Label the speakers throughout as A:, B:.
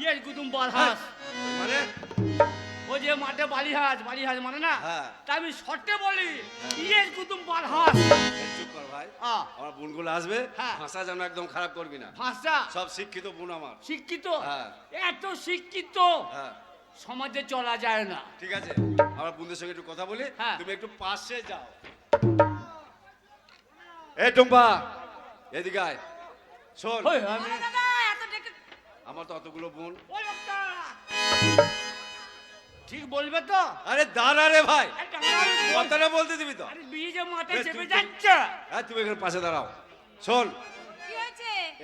A: ইয়ে কুতুম বালহাস।
B: মানে?
A: ও যে মাঠে বালিহাস বালিহাস মানে না?
B: হ্যাঁ।
A: তা আমি শর্টে বলি ইয়ে কুতুম বালহাস।
B: এই চুপ কর ভাই। আমার বোনগুলো আসবে
A: হ্যাঁ।
B: ভাষা যেন একদম খারাপ করবি না।
A: ভাষা?
B: সব শিক্ষিত বোন আমার।
A: শিক্ষিত?
B: হ্যাঁ।
A: এত শিক্ষিত?
B: হ্যাঁ।
A: সমাজে চলা যায় না।
B: ঠিক আছে আমার বন্ধুদের সঙ্গে একটু কথা বলি।
A: হ্যাঁ।
B: তুমি একটু পাশে যাও। এ টুম্পা এদিকে আয়। শোন।
A: আমি
C: বলো
B: আমার তো অতগুলো বোন।
A: ওই লোকটা। ঠিক বলবে তো?
B: আরে দাঁড়া রে ভাই। কথাটা বলতে দিবি তো।
A: আরে বিয়ে যে মাথায় চেপে যাচ্ছে।
B: হ্যাঁ তুমি এখানে পাশে দাঁড়াও। শোন।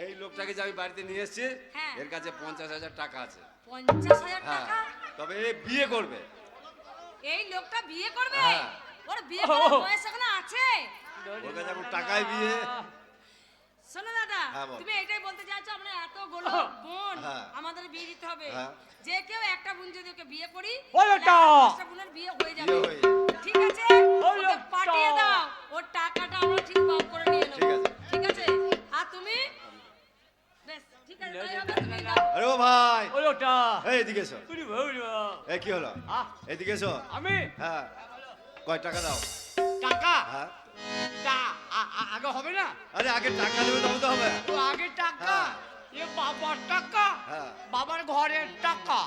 B: এই লোকটাকে যে আমি বাড়িতে নিয়ে এসেছি
C: হ্যাঁ।
B: এর কাছে পঞ্চাশ হাজার টাকা আছে।
C: পঞ্চাশ হাজার
B: হ্যাঁ।
C: টাকা?
B: তবে এ বিয়ে করবে।
C: এই লোকটা বিয়ে করবে?
B: হ্যাঁ।
C: ওর বিয়ে করার। বয়স এখনও আছে?
B: ওর কাছে এখন টাকায় বিয়ে।
C: শোনো দাদা
B: হ্যাঁ,
C: তুমি এটাই বলতে চাচ্ছ আমরা এতগুলো বোন
B: হ্যাঁ।
C: আমাদের বিয়ে দিতে হবে।
B: হ্যাঁ।
C: যে কেউ একটা বোন যদি ওকে বিয়ে করি
A: ওই
C: বোনের বিয়ে হয়ে যাবে।
B: হয়ে।
C: ঠিক আছে? ওকে পাঠিয়ে দাও। ওর টাকাটা আমরা ঠিক বাদ করে নিয়ে নেব।
B: ঠিক আছে।
C: আর তুমি? বেশ ঠিক আছে তাই হবে তুমি দাও
B: আরে ভাই!
A: ওই লোকটা!
B: এই এদিকে এসো।
A: উনি বউরি
B: এই কি হলো? এদিকে এসো।
A: আমি?
B: হ্যাঁ। কয় টাকা দাও?
A: টাকা?
B: হ্যাঁ।
A: আগে হবে না?
B: আরে আগে টাকা দেবে তবে তো হবে।
A: তো আগে টাকা?
B: হ্যাঁ।
A: এ বাবার টাকা?
B: হ্যাঁ।
A: বাবার ঘরের টাকা।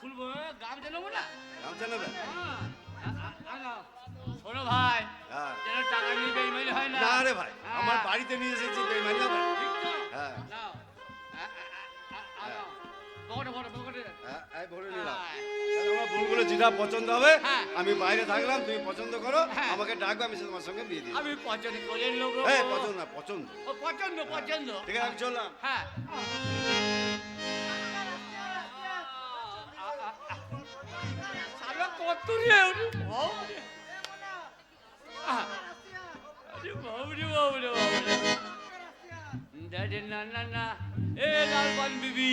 A: খুলবো গাম জানাব না?
B: গামছা নেবে?
A: হ্যাঁ। শোনো ভাই যেন টাকা নিয়ে বেইমানি হয় না।
B: রে ভাই। আমার বাড়িতে নিয়ে এসেছি বেইমানি হবে। হ্যাঁ। যেটা পছন্দ হবে।
A: হ্যাঁ।
B: আমি বাইরে থাকলাম তুমি পছন্দ করো।
A: হ্যাঁ।
B: আমাকে ডাকবে আমি তোমার সঙ্গে বিয়ে দিই
A: আমি পছন্দ করে লোক
B: হ্যাঁ পছন্দ না পছন্দ।
A: ও পছন্দ পছন্দ।
B: ঠিক আছে আমি চললাম।
A: হ্যাঁ। কত রে দাদে না না না। এ লালবান বিবি।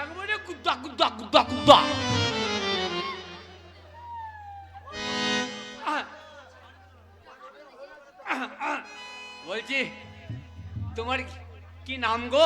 A: একবারে কুদ্দা কুদ্দা কুদ্দা কুদ্দা। বলছি তোমার কি নাম গো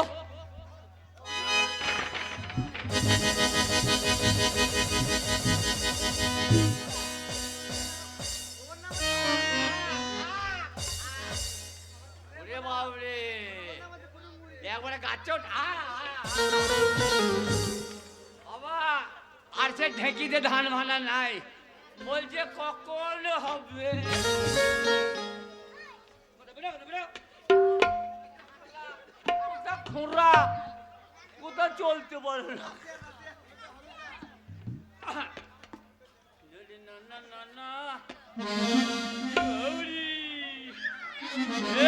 A: বাবা, আর সে ঢেকিতে ধান ভানা নাই। বলছে, কখন হবে? খোঁড়া কোথা চলতে পারে না? না না না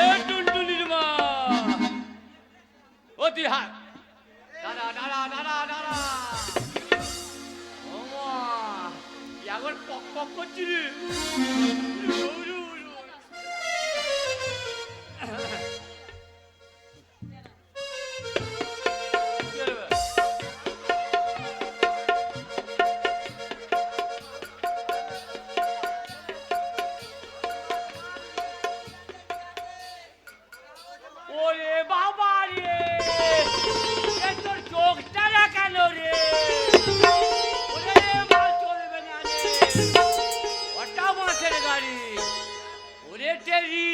A: এ টুনটুনির মা। ও তুই হাত দাঁড়া দাঁড়া দাঁড়া দাঁড়া ও মা এখন পক পক করছি রে গৌরী, গৌরী। কি গাড়ি ওরে টেরি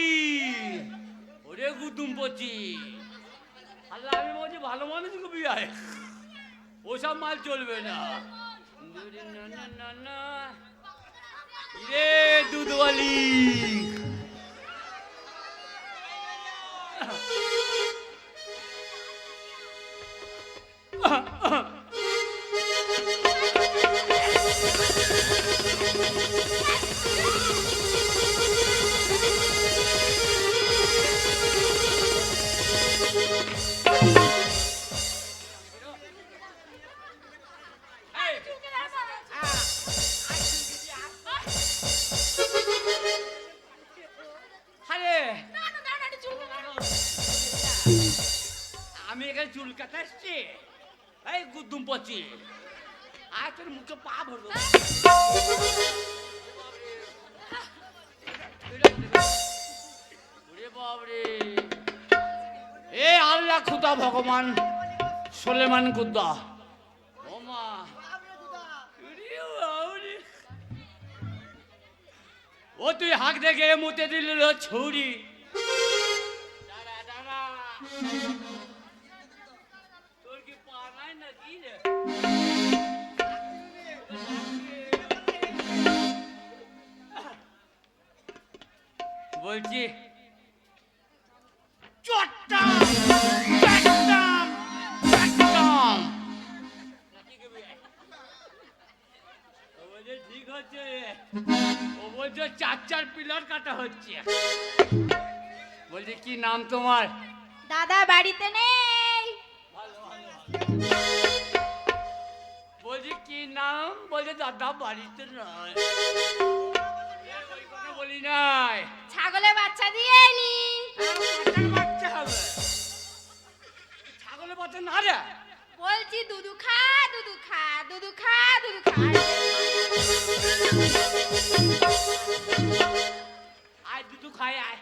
A: ওরে গুদুম পচি। আল্লাহ আমি বলছি ভালো মানুষ বিয়ায়। ওসব মাল চলবে না। রে দুধওয়ালি। এই, আরে আমি এখানে চুল কাটা এসছি। এই গুদ্দুম পচি। আয় তোর মুখে পা ভরবো। ওরে বাবরে খুদা ভগবান, সোলেমান কুদ্দা ও মা উরি বাউরি। ও তুই হাঁক দেখে মুতে দিল ছুরি। তোর কি পা নাকি রে? বলছি চট্টাম চট্টাম চট্টাম ও বলছে ঠিক হচ্ছে ও বলছে চার চার পিলার কাটা হচ্ছে। বলছে কি নাম তোমার?
C: দাদা বাড়িতে নেই।
A: বলছি কি নাম? বলছে দাদা বাড়িতে নয় বলি নাই।
C: ছাগলের বাচ্চা দিয়ে নি
A: বাচ্চা না রে?
C: বলছি দুধু খা দুধু খা দুধু খা দুধু খা।
A: আয় দুধু খাই আয়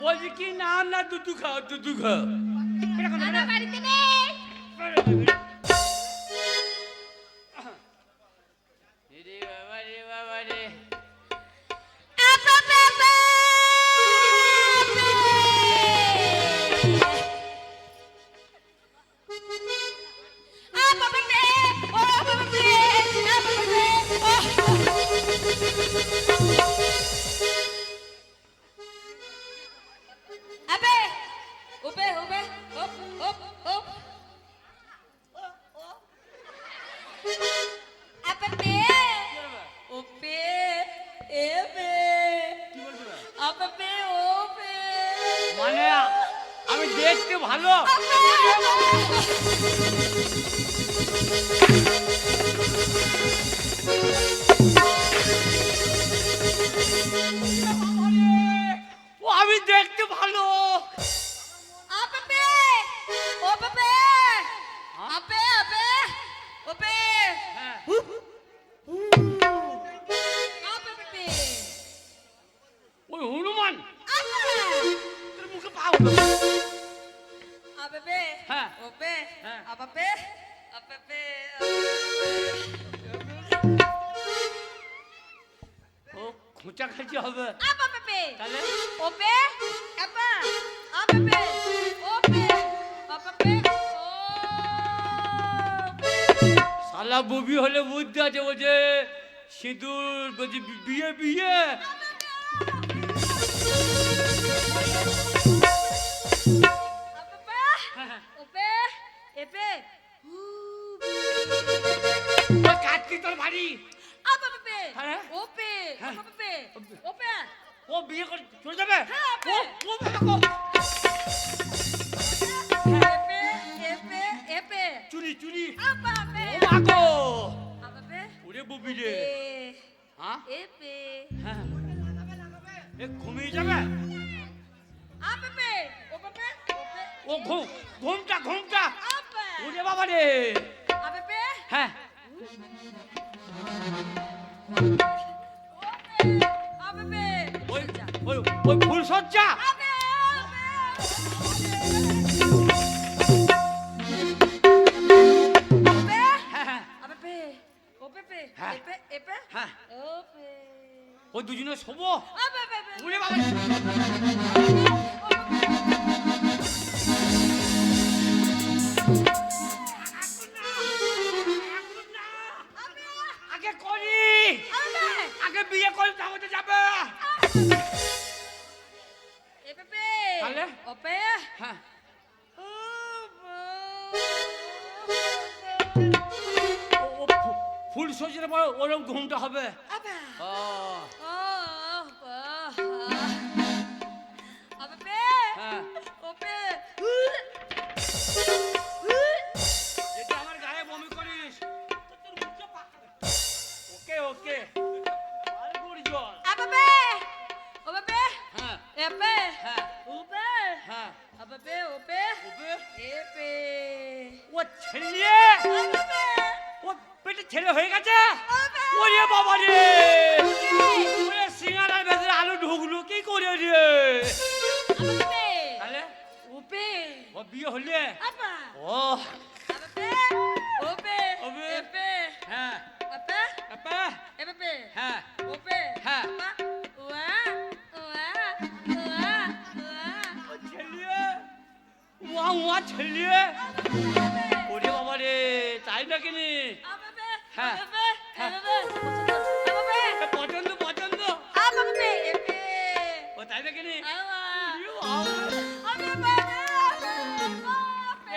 A: বলছি কি না না দুধু খাও দুধু খাও
C: বাড়িতে নেই।
A: শালা বুবি হলে বুদ্ধি আছে বলছে সিঁদুর বলছে বিয়ে বিয়ে। হ্যাঁ, তোর বাড়ি? হ্যাঁ? হ্যাঁ। ও বিয়ে করে চলে যাবে?
C: এপে
A: চুরি চুরি
C: আপে
A: মাগো
C: আপে
A: ওরে বুবি রে হ্যাঁ
C: এপে
A: হ্যাঁ এ ঘুমিয়ে যাবে
C: আপে ওপে ওপে
A: ও ঘুম ঘুমটা ঘুমটা
C: আপে
A: ওরে বাবা রে
C: আপে
A: হ্যাঁ ওই ওই ওই ফুল সজ্জা
C: আপে আপে
A: হ্যাঁ।
C: এপে এপে
A: হ্যাঁ
C: ওপে
A: ওই দুজনে শোবো বাবা আগে করি আগে বিয়ে করে তাহলে যাবে তাহলে?
C: ওপে
A: হ্যাঁ সজনে পরে ওরকম ঘুমটা হবে। ও হ্যাঁ। ওবে ও ছেলে! ও পেটে ছেলে হয়ে গেছে? ওরে বাবা রে! ওরে ভেতরে আলু ঢুকলো কি করে রে? ও
C: এপে
A: হলে?
C: আপা
A: ও।
C: আপে ওপে
A: ওপে।
C: এপে
A: হ্যাঁ।
C: আপে
A: আপা
C: এপে
A: হ্যাঁ।
C: ওপে
A: হ্যাঁ।
C: আপা ওয়া
A: ছেলে। ওরে বাবা রে তাই নাকি নি হ্যাঁ। হ্যাঁ। পছন্দ পছন্দ। ও তাই নাকি নি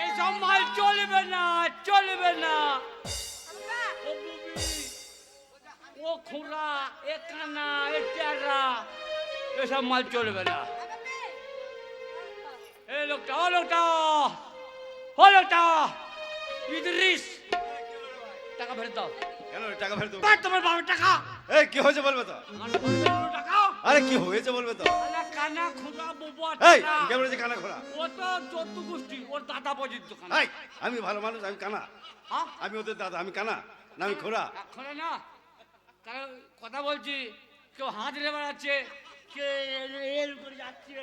A: এইসব মাল চলবে না চলবে না। ও খুড়া, এ কানা, এ এসব মাল চলবে না। এ লোকটা, ও লোকটা। ইদ্রিস টাকা ফেরত দাও।
B: কেন টাকা ফেরত?
A: বাদ তোমার বাবার টাকা।
B: এই কি হয়েছে বলবে তো?
A: টাকা।
B: আরে কি হয়েছে বলবে তো?
A: আরে কানা খুড়া বুবুয়া
B: এই
A: টাকা।
B: কে কানা খোলা
A: ও তো চোদ্দ গোষ্ঠী ওর দাদা পর্যন্ত কানা
B: এই আমি ভালো মানুষ আমি কানা।
A: হ্যাঁ?
B: আমি ওদের দাদা আমি কানা না আমি খোরা
A: এখন না। তারা কথা বলছি কেউ হাত রে বেড়াচ্ছে কে এর যাচ্ছে?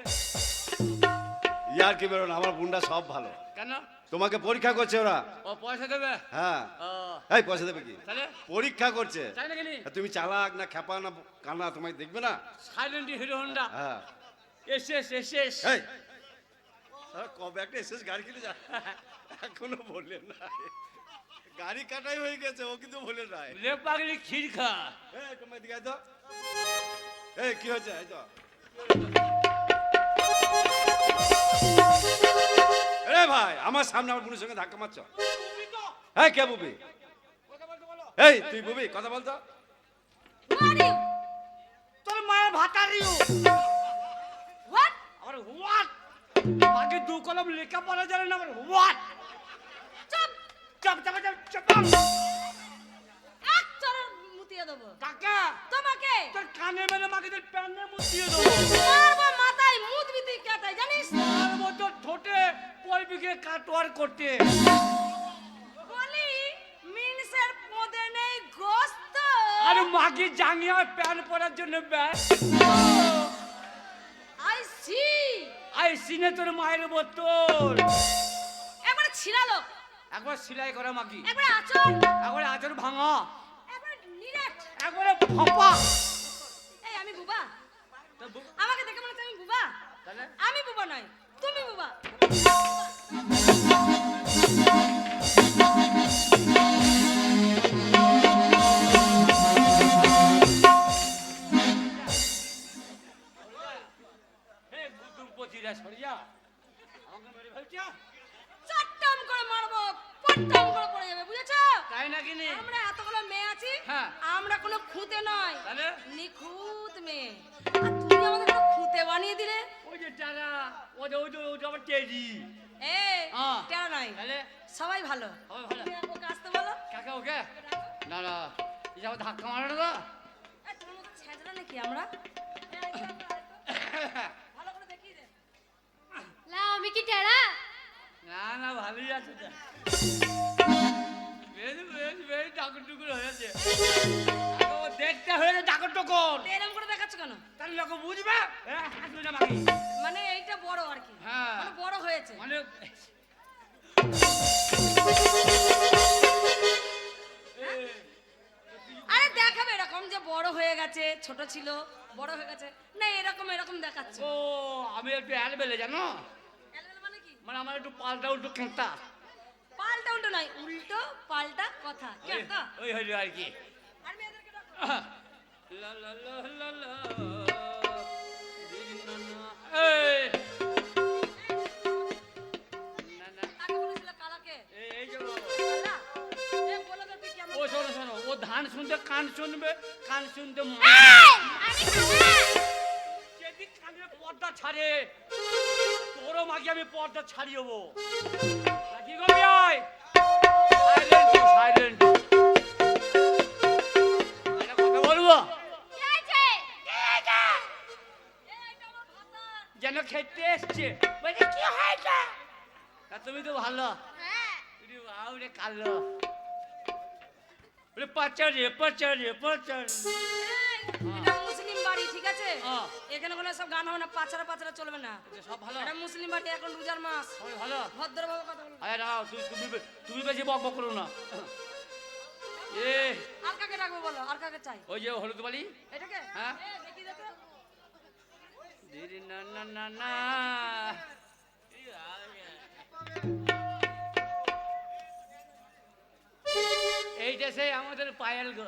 B: ইয়ার কি বেরোন? আমার বুন্ডা সব ভালো।
A: কেন?
B: তোমাকে পরীক্ষা করছে ওরা।
A: ও পয়সা দেবে?
B: হ্যাঁ। এই পয়সা দেবে কি? পরীক্ষা করছে। তুমি চালাক না খেপা না কানা তোমায় দেখবে না?
A: সাইলেন্ট হিরো হন্ডা
B: হ্যাঁ।
A: এসেস এসেস
B: এই। আরে কবে একটা এসেস গাড়ি কিনে যা। এখনও বললেন না। গাড়ি কাটাই হয়ে গেছে ও কিন্তু বলে নাই
A: লে পাগলি ক্ষীর খা।
B: এই তোমার দিকে তো। এই কি হয়েছে? এই তো। আমার সামনে আমার বোনের সঙ্গে ধাক্কা মারছ? এই কে বুবি? এই তুই বুবি কথা বলতো।
A: তোর মায়ের আমার হোয়াট আগে দু কলম লেখা পড়া জানে না আমার হোয়াট
C: চুপ!
A: চাপ চাপ চাপ চাপ
C: এক চড় মুতিয়ে দেবো।
A: কাকা
C: তোমাকে?
A: তোর কানে মেরে মাকে তোর প্যান্ডে মুতিয়ে দেবো।
C: মাথায় মুত বিতি জানিস?
A: তার মতো ঠোঁটে কলবিকে কাটোয়ার করতে।
C: বলি মিনসের পদে নেই গোস্ত।
A: আর মাকে জাঙ্গিয়া প্যান পরার জন্য ব্যাস।
C: I C.
A: আই সিনে তোর মায়ের বোতল।
C: একবার ছিড়ালো।
A: একবার সেলাই করা মাকি
C: একবার আচর
A: একবার আচর ভাঙা।
C: একবার নিরেট।
A: একবারে ফাঁপা
C: এই আমি বুবা। আমাকে বুবা?
A: তাহলে?
C: আমি বুবা নয় তুমি বুবা।
A: হে গুদুম পচিরা সরিয়া আমাকে মেরে ফেলছে?
C: চট্টম করে মারবো পট্টম করে পড়ে যাবে বুঝেছ?
A: তাই নাকি নি?
C: আমরা এতগুলো মেয়ে আছি
A: হ্যাঁ।
C: আমরা কোনো খুঁতে নয়। নিখুঁত মেয়ে। খুঁতে বানিয়ে দিলে?
A: ওই যে টানা ও যে ওই যে ওই যে আমার টেজি
C: এ
A: হ্যাঁ।
C: কেন নয়
A: তাহলে?
C: সবাই ভালো।
A: সবাই ভালো।
C: ওকে আসতে বলো।
A: কাকা ওকে? না না। এই যে ধাক্কা মারানো তো।
C: এই, তোমার মতো ছেঁচড়া নাকি আমরা। ভালো করে দেখিয়ে দে।
D: লা আমি কি টেরা?
A: না না ভালোই আছে তো। বেশ বেশ বেশ ডাকর টুকুর হয়েছে দেখতে হয়েছে ডাকর টুকুর
C: তো এরম করে দেখাচ্ছ কেন?
A: তাহলে লোক বুঝবে? হ্যাঁ বাকি
C: মানে এইটা বড় আর কি।
A: হ্যাঁ।
C: মানে বড় হয়েছে।
A: মানে
C: আরে দেখাবে এরকম যে বড় হয়ে গেছে ছোট ছিল বড় হয়ে গেছে। না এরকম এরকম দেখাচ্ছে।
A: ও আমি একটু অ্যালবেলে জানো?
C: মানে কি?
A: মানে আমার একটু পাল্টা উল্টো খেঁতা
C: পাল্টা উল্টো নয় উল্টো পাল্টা কথা।
A: ওই হইল আর কি। ও ধান শুনতে কান শুনবে কান শুনতে যেদিন কানে পর্দা ছাড়ে তোরও মাকে আমি পর্দা ছাড়িয়ে এসছে। কি হয়েছে? তা তুমি তো ভালো।
C: হ্যাঁ।
A: তুমি আউরে কালো। বলে পাচারে পাচারে পাচারে
C: এটা মুসলিম বাড়ি ঠিক আছে?
A: হ্যাঁ।
C: এখানে কোনো সব গান হবে না চলবে না।
A: সব ভালো।
C: এটা মুসলিম বাড়ি এখন রোজার মাস।
A: ভালো।
C: ভদ্রভাবে কথা বলবে
A: আরে দাঁড়াও তুমি তুমি তুমি বেশি বক বক করো না। এ
C: আর কাকে ডাকবো বলো? আর কাকে চাই?
A: ওই যে হলুদ বালি?
C: এটাকে?
A: হ্যাঁ। না না এইটা সেই আমাদের পায়েল গো।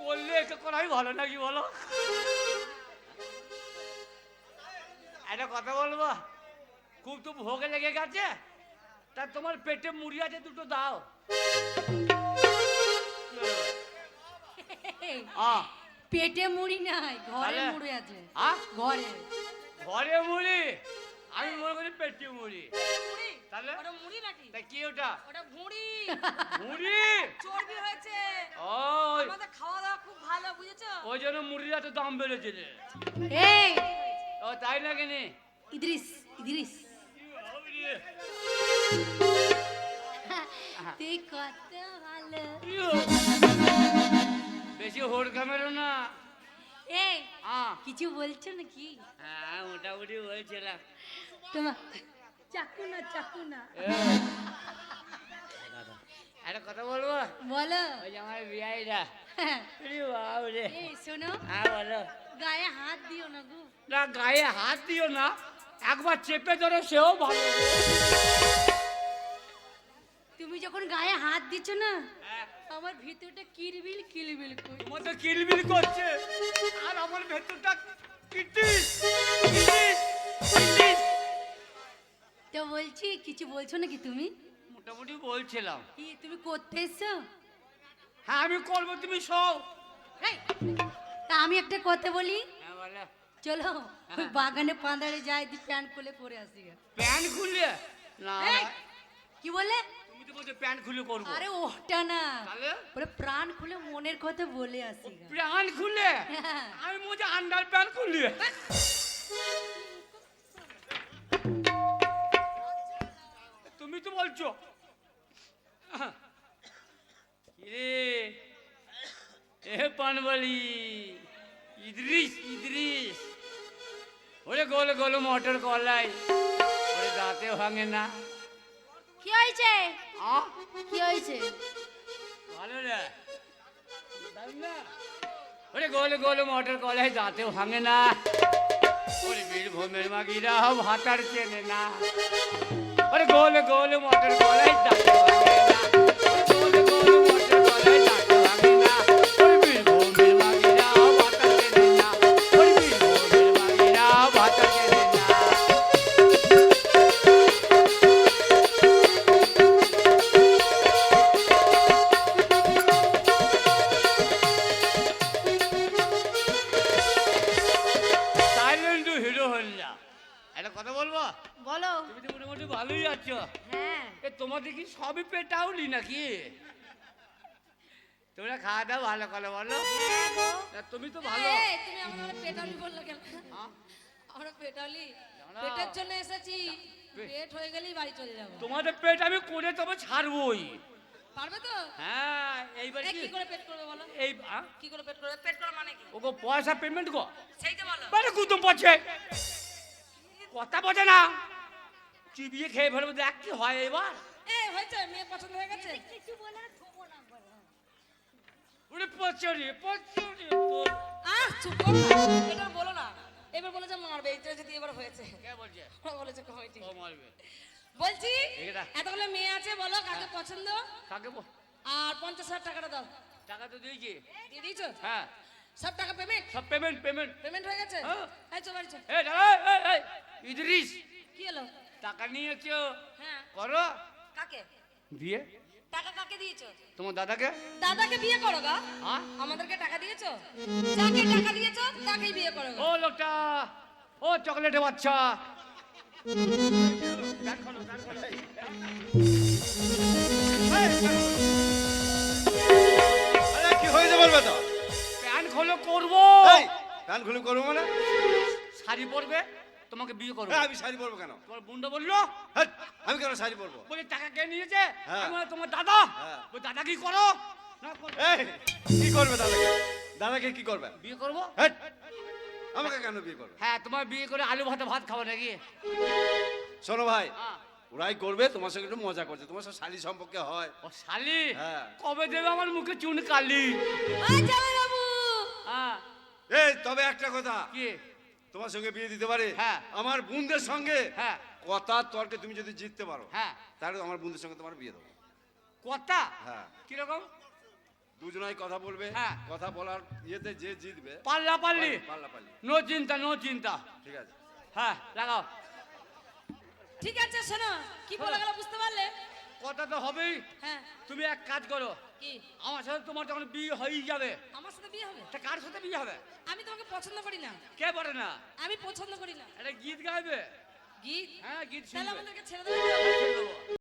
A: করলে একে করাই ভালো নাকি বলো? একটা কথা বলব? খুব তো ভোগে লেগে গেছে। তা তোমার পেটে মুড়ি আছে দুটো দাও।
C: পেটে মুড়ি নাই ঘরে
A: তাহলে?
C: মুড়ি আছে।
A: আহ
C: ঘরে।
A: ঘরে মুড়ি? আমি মনে করি পেটে মুড়ি।
C: মুড়ি?
A: তাহলে?
C: ওটা মুড়ি নাকি?
A: তা কি ওটা?
C: ওটা ভুঁড়ি
A: মুড়ি?
C: চর্বি হয়েছে।
A: ওই।
C: আমাদের খাওয়া দাওয়া খুব ভালো বুঝেছ?
A: ওই জন্য মুড়ির এত দাম বেড়েছে রে।
C: এই!
A: ও তাই না কেনে
C: ইদ্রিস ইদ্রিস। তুই কত ভালো।
A: বেশি খামেরো না।
C: এই কিছু বলছো নাকি?
A: হ্যাঁ মোটামুটি বলছিলাম।
C: তোমার চাকু না চাকু না
A: একটা কথা বলব?
C: বলো।
A: ওই আমার বাবা রে
C: শোনো।
A: হ্যাঁ বলো।
C: গায়ে হাত দিও না গো।
A: না গায়ে হাত দিও না। একবার চেপে ধরো সেও ভালো।
C: তুমি যখন গায়ে হাত দিচ্ছ না
A: হ্যাঁ,
C: আমার ভিতরটা কিলবিল কিলবিল করছে।
A: তোমার তো কিলবিল করছে। আর আমার ভেতরটা কিটিস কিটিস কিটিস
C: তো বলছি কিছু বলছো নাকি তুমি?
A: মোটামুটি বলছিলাম।
C: কি তুমি করতে এসছো?
A: হ্যাঁ আমি করব তুমি সব।
C: এই, তা আমি একটা কথা বলি?
A: হ্যাঁ বলো।
C: চলো ওই বাগানে পাঁদারে যাই দি প্যান্ট খুলে পরে আসি।
A: প্যান্ট খুলে না
C: কি বলে
A: তো বলছো প্যান্ট খুলে করব।
C: আরে ওটা না। ওরে প্রাণ খুলে মনের কথা বলে আসি।
A: প্যান্ট খুলে?
C: হ্যাঁ।
A: আমি বলছি আন্ডার প্যান্ট খুললে তুমি তো বলছো। কিরে এ পানবালি ইদ্রিস ইদ্রিস। ওরে গোল গোল মোটর কলাই। ওরে দাঁতে ভাঙে না।
C: হয়েছে
A: আ
C: কি হয়েছে?
A: ভালো রে। না ওরে গোল গোল মোটর কলে দাঁতে ভাঙে না। ওরে বীরভূমের মাগিরা ভাতার চেনে না। ওরে গোল গোল মোটর কলে দাঁতে ভাঙে না। কথা বলব?
C: বলো।
A: তুমি তো মোটামুটি ভালোই আছো।
C: হ্যাঁ।
A: এ তোমাদের কি সবই পেটাউলি নাকি? তোমরা খাওয়া দাওয়া ভালো করে বলো।
C: হ্যাঁ
A: তুমি তো ভালো।
C: তুমি আমার পেটালি বললে কেন?
A: হ্যাঁ?
C: আমরা পেটালি
A: জানো।
C: পেটের জন্য এসেছি। পেট হয়ে গেলেই বাড়ি চলে যাব।
A: তোমাদের পেট আমি করে তবে ছাড়বই।
C: পারবে তো?
A: হ্যাঁ এইবার কি?
C: কি করে পেট করবে বলো?
A: এই
C: কি করে পেট করবে? পেট করা মানে কি?
A: ওগো পয়সা পেমেন্ট গো?
C: সেইটা বলো।
A: মানে কুতুম পড়ছে। কথা বোঝে না। চিবিয়ে খেয়ে ফেলব দেখ কি হয় এবার।
C: এ হয়েছে মেয়ে পছন্দ হয়ে গেছে।
A: ওরে পচরি পচরি
C: আহ চুপ এটা বলো না। এবার বলে যে মারবে যদি এবার হয়েছে।
A: কে বলছে?
C: বলেছে
A: ও মারবে।
C: বলছি। এতগুলো মেয়ে আছে বলো কাকে পছন্দ।
A: কাকে
C: আর পঞ্চাশ হাজার টাকাটা দাও।
A: টাকা তো দিয়েছি।
C: দিয়ে দিয়েছ?
A: হ্যাঁ।
C: সব টাকা পেমেন্ট
A: সব পেমেন্ট পেমেন্ট
C: পেমেন্ট হয়ে গেছে?
A: হ্যাঁ।
C: এই চল বাড়ি চল
A: এ দাঁড়া এই, এই, এই, ইদ্রিস।
C: কি হলো?
A: টাকা নিয়েছো?
C: হ্যাঁ।
A: করো।
C: কাকে?
A: বিয়ে
C: টাকা কাকে দিয়েছ?
A: তোমার দাদাকে?
C: দাদাকে বিয়ে করো গা।
A: হ্যাঁ?
C: আমাদেরকে টাকা দিয়েছ? যাকে টাকা দিয়েছ তাকেই বিয়ে করো
A: ও লোকটা ও চকলেটের বাচ্চা।
B: আরে কি হয়েছে বলবে তো?
A: করব?
B: এই কান খুলে করব মানে?
A: শাড়ি পরবে? তোমাকে বিয়ে করব।
B: আমি শাড়ি পরবো কেন?
A: তোমার বুন্ডা বলল?
B: আমি কেন শাড়ি পরবো?
A: বলে টাকা কে নিয়েছে?
B: হ্যাঁ।
A: আমি তোমার দাদা।
B: হ্যাঁ।
A: বলে দাদা কি করো?
B: কি করবে দাদাকে দাদাকে কি করবে?
A: বিয়ে করব!
B: আমাকে কেন বিয়ে করবে?
A: হ্যাঁ তোমার বিয়ে করে আলু ভাতে ভাত খাব নাকি?
B: শোনো ভাই
A: হ্যাঁ।
B: ওরাই করবে তোমার সঙ্গে একটু মজা করছে। তোমার সাথে শালি সম্পর্কে হয়।
A: ও শালি?
B: হ্যাঁ।
A: কবে দেবে আমার মুখে চুন কালি?
C: ওই জামাই বাবু।
A: হ্যাঁ
B: একটা কথা।
A: কি?
B: তোমার সঙ্গে বিয়ে দিতে পারে?
A: হ্যাঁ।
B: আমার বোনদের সঙ্গে?
A: হ্যাঁ।
B: কথা তর্কে তুমি যদি জিততে পারো
A: হ্যাঁ।
B: তাহলে আমার বোনদের সঙ্গে তোমার বিয়ে দেবো।
A: কথা?
B: হ্যাঁ।
A: কীরকম?
B: দুজনাই কথা বলবে
A: হ্যাঁ।
B: কথা বলার ইয়েতে যে জিতবে
A: পাল্লা। পাল্লি
B: পাল্লা পাল্লি।
A: নো চিন্তা নো চিন্তা।
B: ঠিক আছে।
A: হ্যাঁ লাগাও।
C: ঠিক আছে শোনো কি বলে গেল বুঝতে পারলে?
A: কথা তো হবেই।
C: হ্যাঁ।
A: তুমি এক কাজ করো।
C: কি?
A: আমার সাথে তোমার যখন বিয়ে হয়েই যাবে
C: আমার সাথে বিয়ে হবে?
A: তা কার সাথে বিয়ে হবে?
C: আমি তোমাকে পছন্দ করি না।
A: কে পারে না?
C: আমি পছন্দ করি না।
A: এটা গীত গাইবে?
C: গীত?
A: হ্যাঁ গীত
C: তাহলে আমাদেরকে ছেড়ে
A: হ্যাঁ, ছেড়ে দেবো।